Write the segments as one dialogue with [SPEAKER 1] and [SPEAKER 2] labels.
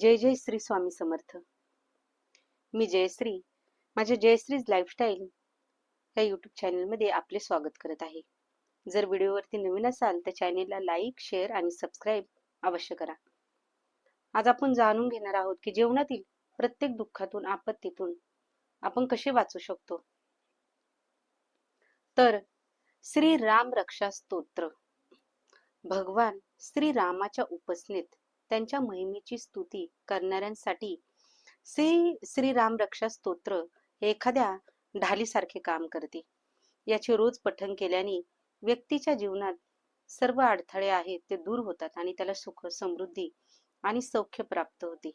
[SPEAKER 1] जय जय श्री स्वामी समर्थ. मी जयश्री माझ्या जयश्रीज लाईफस्टाईल या यूट्यूब चॅनलमध्ये आपले स्वागत करत आहे. जर व्हिडिओवरती नवीन असाल तर चॅनेलला लाईक शेअर आणि सबस्क्राईब अवश्य करा. आज आपण जाणून घेणार आहोत की जीवनातील प्रत्येक दुःखातून आपत्तीतून आपण कसे वाचू शकतो? तर श्री राम रक्षा स्तोत्र. भगवान श्री रामाच्या उपासनेत त्यांच्या महिमेची स्तुती करणाऱ्यांसाठी श्री श्रीराम रक्षा स्तोत्र हे एखाद्या ढालीसारखे काम करते. याचे रोज पठण केल्याने व्यक्तीच्या जीवनात सर्व अडथळे आहेत ते दूर होतात आणि त्याला सुख समृद्धी आणि सौख्य प्राप्त होते.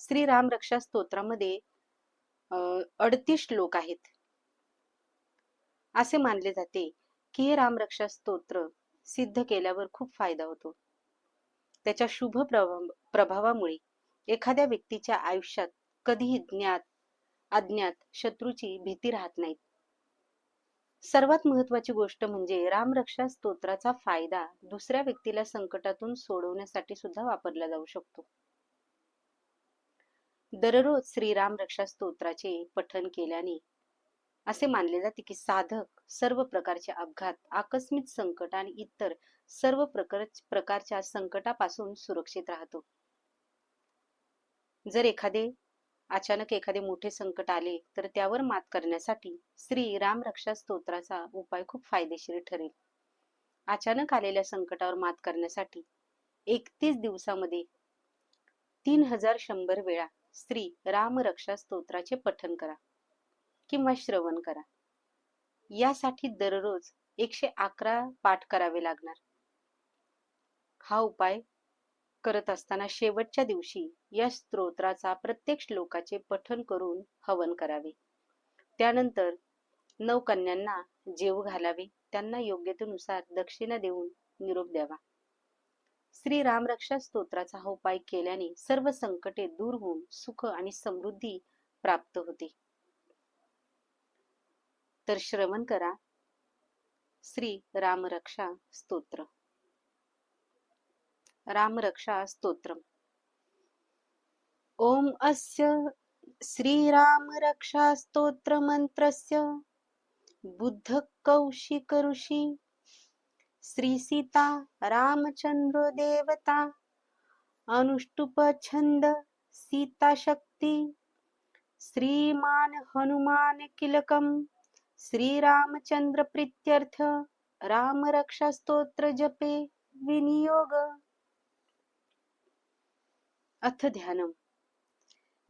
[SPEAKER 1] श्री राम रक्षा स्तोत्रामध्ये अडतीस श्लोक आहेत. असे मानले जाते की हे रामरक्षा स्तोत्र सिद्ध केल्यावर खूप फायदा होतो. त्याच्या शुभ प्रभावामुळे एखाद्या व्यक्तीच्या आयुष्यात कधीही ज्ञात अज्ञात शत्रूची भीती राहत नाही सर्वात महत्वाची गोष्ट म्हणजे रामरक्षा स्तोत्राचा फायदा दुसऱ्या व्यक्तीला संकटातून सोडवण्यासाठी सुद्धा वापरला जाऊ शकतो. दररोज श्रीराम रक्षा स्तोत्राचे पठन केल्याने असे मानले जाते की साधक सर्व प्रकारचे अपघात आकस्मिक संकट आणि इतर सर्व प्रकार प्रकारच्या संकटापासून सुरक्षित राहतो. जर एखादे अचानक एखादे मोठे संकट आले तर त्यावर मात करण्यासाठी श्री राम रक्षा स्तोत्राचा उपाय खूप फायदेशीर ठरेल. अचानक आलेल्या संकटावर मात करण्यासाठी एकतीस दिवसामध्ये तीन हजार शंभर वेळा श्री राम रक्षा स्तोत्राचे पठन करा. किंवा श्रवण करा. यासाठी दररोज एकशे अकरा पाठ करावे लागणार. हा उपाय करत असताना शेवटच्या दिवशी या स्तोत्राचा प्रत्येक श्लोकाचे पठन करून हवन करावे. त्यानंतर नवकन्यांना जेव घालावे. त्यांना योग्यतेनुसार दक्षिणा देऊन निरोप द्यावा. श्री रामरक्षा स्तोत्राचा हा उपाय केल्याने सर्व संकटे दूर होऊन सुख आणि समृद्धी प्राप्त होते. तर श्रवण करा. श्री रामरक्षा स्तोत्र. रामरक्षा स्तोत्र ओम अस्य श्रीरामरक्षा स्तोत्र मंत्रस्य. बुद्ध कौशिक ऋषी. श्री सीता रामचंद्र देवता. अनुष्टुप छंद सीता शक्ती. श्रीमान हनुमान किलकम श्रीरामचंद्र प्रीत्यर्थ राम रक्षा स्तोत्र जपे, विनियोग। अथ ध्यानम।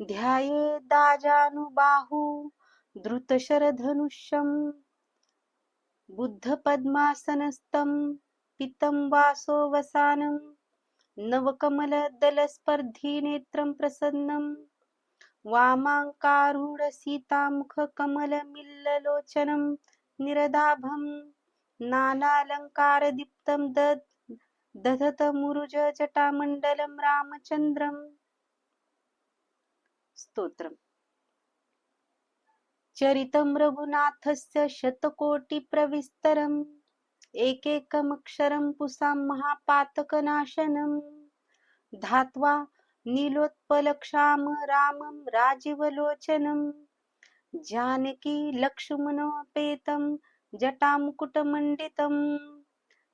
[SPEAKER 1] ध्याये दाजानुबाहु धृतशरधनुष्यम बुद्ध पद्मासनस्थम पितं वासो वसानं नवकमल दलस्पर्धी नेत्रं प्रसन्नम। वामाङ्कारूढ सीतामुखकमलमिल्ललोचनं निरदाभं नानालङ्कारदीप्तं दद् दधत मुरुज जटामण्डलं रामचन्द्रम्। स्तोत्रम्। चरितं रघुनाथस्य शतकोटिप्रविस्तरम् एकैकमक्षरं पुसां महापातकनाशनं धात्वा नीलोत्पलक्षाम, रामं राजीवलोचनं जानकी लक्ष्मणोपेतं जटामुकुटमण्डितं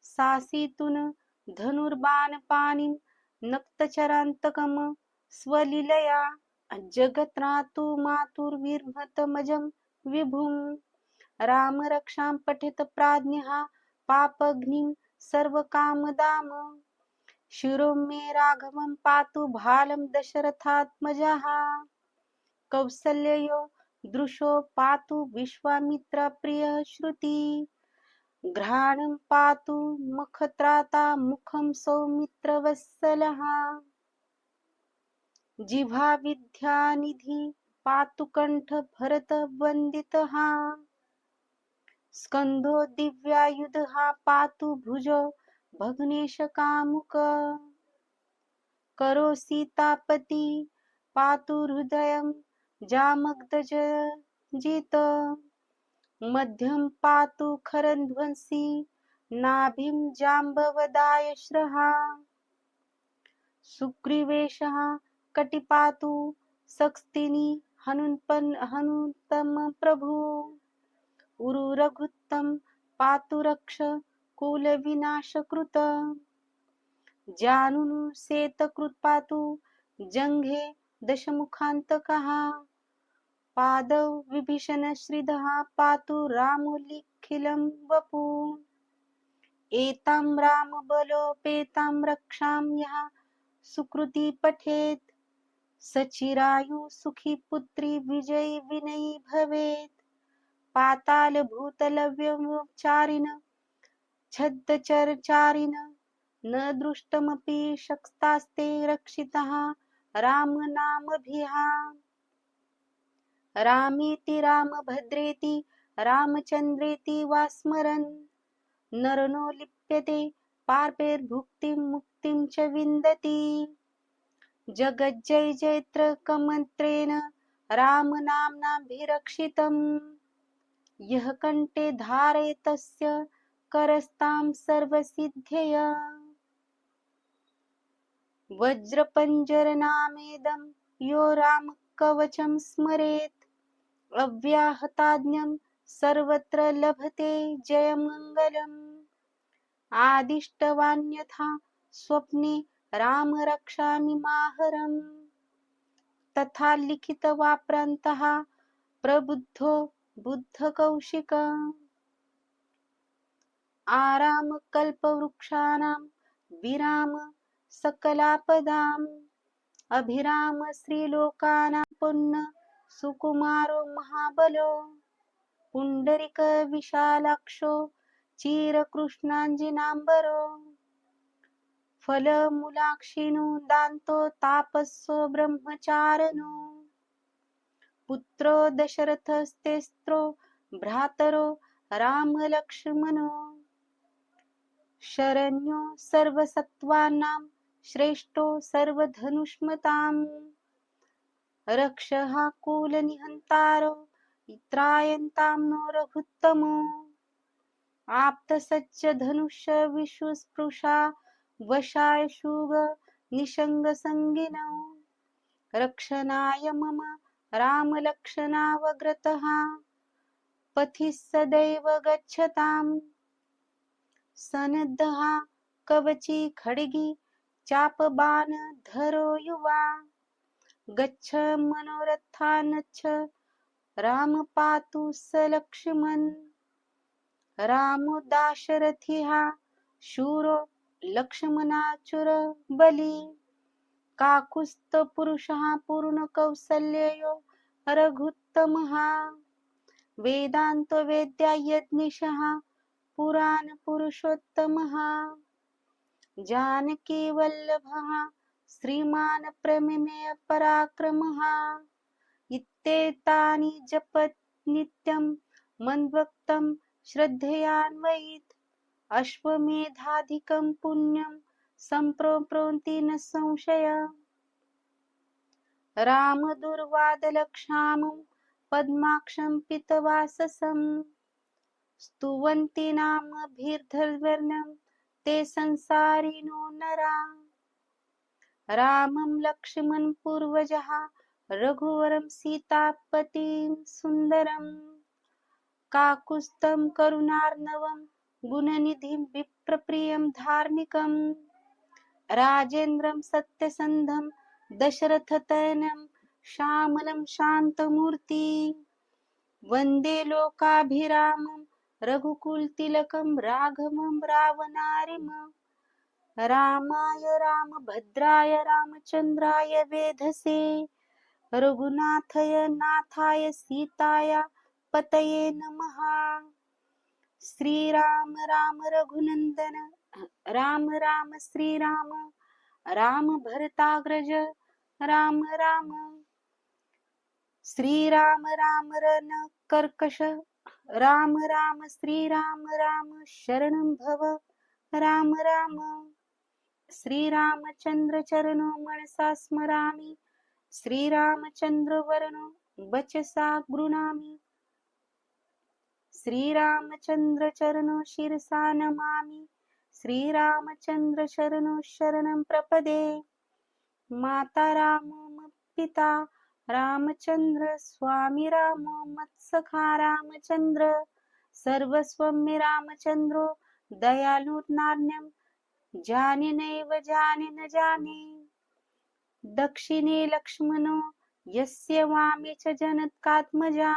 [SPEAKER 1] सासीतुन धनुर्बाणपाणिं नक्तचरान्तकम स्वलीलया, जगत्रातु मातुर्विर्भतमजं विभुं पठित प्राज्ञः पापग्निं सर्वकामदाम। शिरो मे राघवं पातु भालं दशरथात्मजः। कौसल्ययो, दृशो पातु विश्वामित्रप्रियः श्रुति। घ्राणं पातु, मुखत्राता, मुखं सौमित्रवत्सलः। जिह्वा विद्यानिधि, पातु कंठ भरत वन्दितः। स्कंदो दिव्यायुधः, पातु भुजो भग्नेश कामुक करो सीतापती पातु हृदयं जामग्धज जित। मध्यम पातु खरध्वंसी नाभिं जाम्बवदाय श्रहा। सुग्रीवेशः कटिपातु सक्स्तिनी हनुपन हनुतम प्रभु उरु रघुत्तम पातु रक्ष कुल विनाश कृत जानून सेत कृत पातु जंघे दशमुखांतकः पादौ विभीषण श्रीधः पातु रामोलिखिलं वपु एतां रामबलोपेतां रक्षां यः सुकृती पठेत्। सचिरायु सुखी पुत्री विजयी विनयी भवेत्। पाताल भूतलव्यचारिण छद्दचरचारिण न दृष्टमपि शक्तास्ते रक्षितः रामनामभिः रामेति रामभद्रेति रामचन्द्रेति वा स्मरन् नरनो लिप्यते पार्पेर्भुक्तिं मुक्तिं च विन्दति। जगज्जय जैत्र कमन्त्रेण रामनाम्नाभिरक्षितम् यः कण्ठे धारे तस्य करस्तां सर्वसिद्ध्यय वज्रपञ्जरनामेदं यो रामकवचं स्मरेत्। अव्याहताज्ञं सर्वत्र लभते जयमङ्गलम् आदिष्टवान्यथा स्वप्ने राम रक्षामि माहरम्। तथा लिखितवाप्रान्तः प्रबुद्धो बुद्धकौशिक आरामकल्पवृक्षाणां विराम सकलापदाम् अभिराम श्रीलोकानां पुण्य सुकुमारो महाबलो पुण्डरिक विशालाक्षो चिरकृष्णाञ्जनाम्बरो फलमूलाक्षिणो दान्तो तापस्सो ब्रह्मचारणो पुत्रो दशरथस्तेस्त्रो भ्रातरो रामलक्ष्मणो। शरण्यो सर्वसत्त्वानां, श्रेष्ठो सर्वधनुष्मताम् रक्षः कुलनिहन्तारो त्रायन्तां नो रघुत्तमो आप्तसच्च धनुष्य विश्वस्पृशा वशाय शुग निषङ्गसङ्गिनौ रक्षणाय मम रामलक्षणावग्रतः। पथि सदैव गच्छताम्। सनद्धः कवची खड्गी चापबाण धरो युवा। गच्छ मनोरथानच्छ राम पातु स लक्ष्मण रामो दाशरथी हा शूरो लक्ष्मणाचुर बली। काकुस्त पुरुषः पूर्ण कौसल्यो रघुत्तमः वेदान्त वेद्या यज्ञशः पुराण पुरुषोत्तमः जानकी वल्लभः, श्रीमान् प्रमेय पराक्रमः इत्येतानि जपत् नित्यं, मन्वक्तं श्रद्धयान्वयित्, अश्वमेधाधिकं पुण्यं सम्प्रोप्नोति न संशय। रामदुर्वादलक्षामं, पद्माक्षं पितवाससम् स्तुवन्ति नामभिर्धर्वर्णं ते संसारिणो नरा। रामं, लक्ष्मण, पूर्वजः, रघुवरं, सीतापतिं, सुन्दरं। काकुस्तं, करुणार्णवं, गुणनिधिं, विप्रप्रियं, धार्मिकं। राजेन्द्रं, सत्यसन्धं दशरथतनयं श्यामलं, शान्तमूर्ति। वंदे लोकाभिरामं रघुकुलतिलकं राघवं, रावणारिम। रामाय रामभद्राय रामचन्द्राय वेधसे। रघुनाथय नाथाय, सीताय पतये नमः। श्रीराम, राम रघुनंदन। राम राम श्रीराम। राम भरताग्रज। राम राम। श्रीराम, राम रण कर्कश। राम राम श्रीराम राम शरणं भव। राम राम। श्रीरामचंद्र चरणो मनसा स्मरामि। श्रीरामचन्द्रवरणो वचसा गृणामि। श्रीरामचंद्र चरणो शिरसा नमामि। श्रीरामचन्द्र शरणो शरणं प्रपदे। माता रामो पिता रामचंद्र स्वामी राम मत्सखा रामचंद्र सर्वस्वं मे रामचंद्रो दयालुर्नान्यं जाने नैव जाने न जाने। दक्षिणे लक्ष्मणो यस्य वामे च जनत्कात्मजा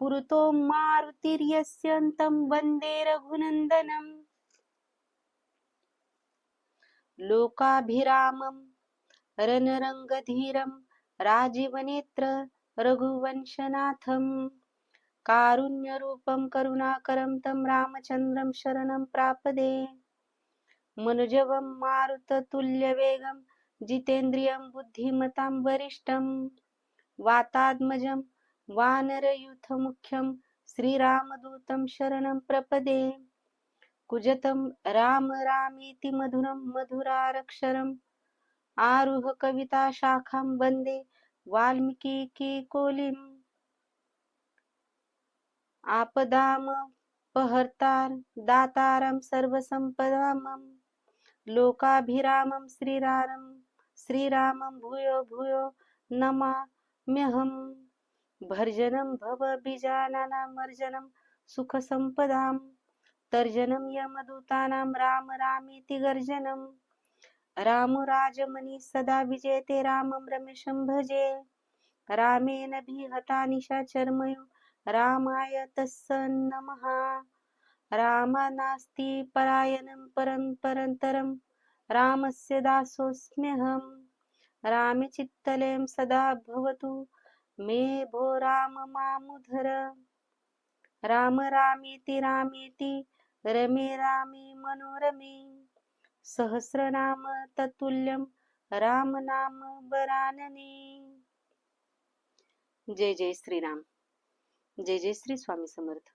[SPEAKER 1] पुरतो मारुतिर्यस्यन्तं वन्दे रघुनन्दनम्। लोकाभिरामं रनरङ्गधीरं राजीवनेत्र रघुवंशनाथं कारुण्यरूपं करुणाकरं तं रामचन्द्रं शरणं प्रापदे। मनुजवं मारुततुल्यवेगं जितेन्द्रियं बुद्धिमतां वरिष्ठं वातात्मजं वानरयूथमुख्यं श्रीरामदूतं शरणं प्रपदे। कुजतं राम रामीति मधुरं मधुरारक्षरम्। आरुह कविता शाखां वंदे वाल्मीकिकोलिम् आपदाम पहर्तार दातारं सर्वसम्पदामं लोकाभिरामं श्रीरामं श्रीरामं भूयो भूयो नमाम्यहम्। भर्जनं भवबीजानामर्जनं सुखसम्पदां तर्जनं यमदूतानां राम रामीति गर्जनं रामराजमणि सदा विजयते रामं रमेशं भजे। रामेण भिहता निशाचर्मयो रामाय तस्य नमः। राम नास्ति परायणं परं परन्तरं, रामस्य दासोऽस्म्यहम् रामे चित्तलयं सदा भवतु, मे भो राम मामुधर। राम रामेति रामेति, रमे रामे मनोरमे। सहस्रनाम ततुल्यम राम नाम बरानने जय जय श्रीराम. जय जय श्री स्वामी समर्थ.